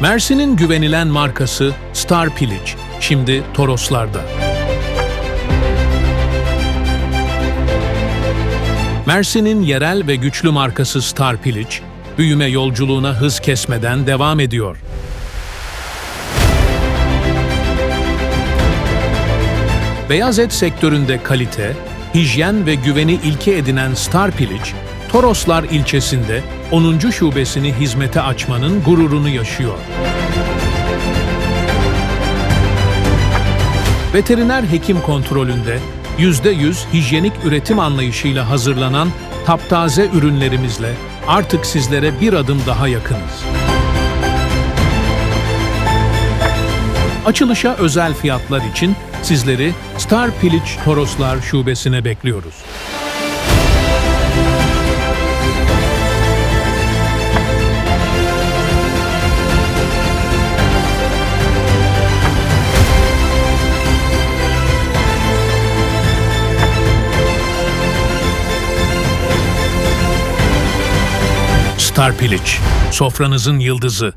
Mersin'in güvenilen markası Star Piliç, şimdi Toroslar'da. Mersin'in yerel ve güçlü markası Star Piliç, büyüme yolculuğuna hız kesmeden devam ediyor. Beyaz et sektöründe kalite, hijyen ve güveni ilke edinen Star Piliç, Toroslar ilçesinde 10. şubesini hizmete açmanın gururunu yaşıyor. Veteriner hekim kontrolünde %100 hijyenik üretim anlayışıyla hazırlanan taptaze ürünlerimizle artık sizlere bir adım daha yakınız. Açılışa özel fiyatlar için sizleri Star Piliç Toroslar Şubesi'ne bekliyoruz. Star Piliç, sofranızın yıldızı.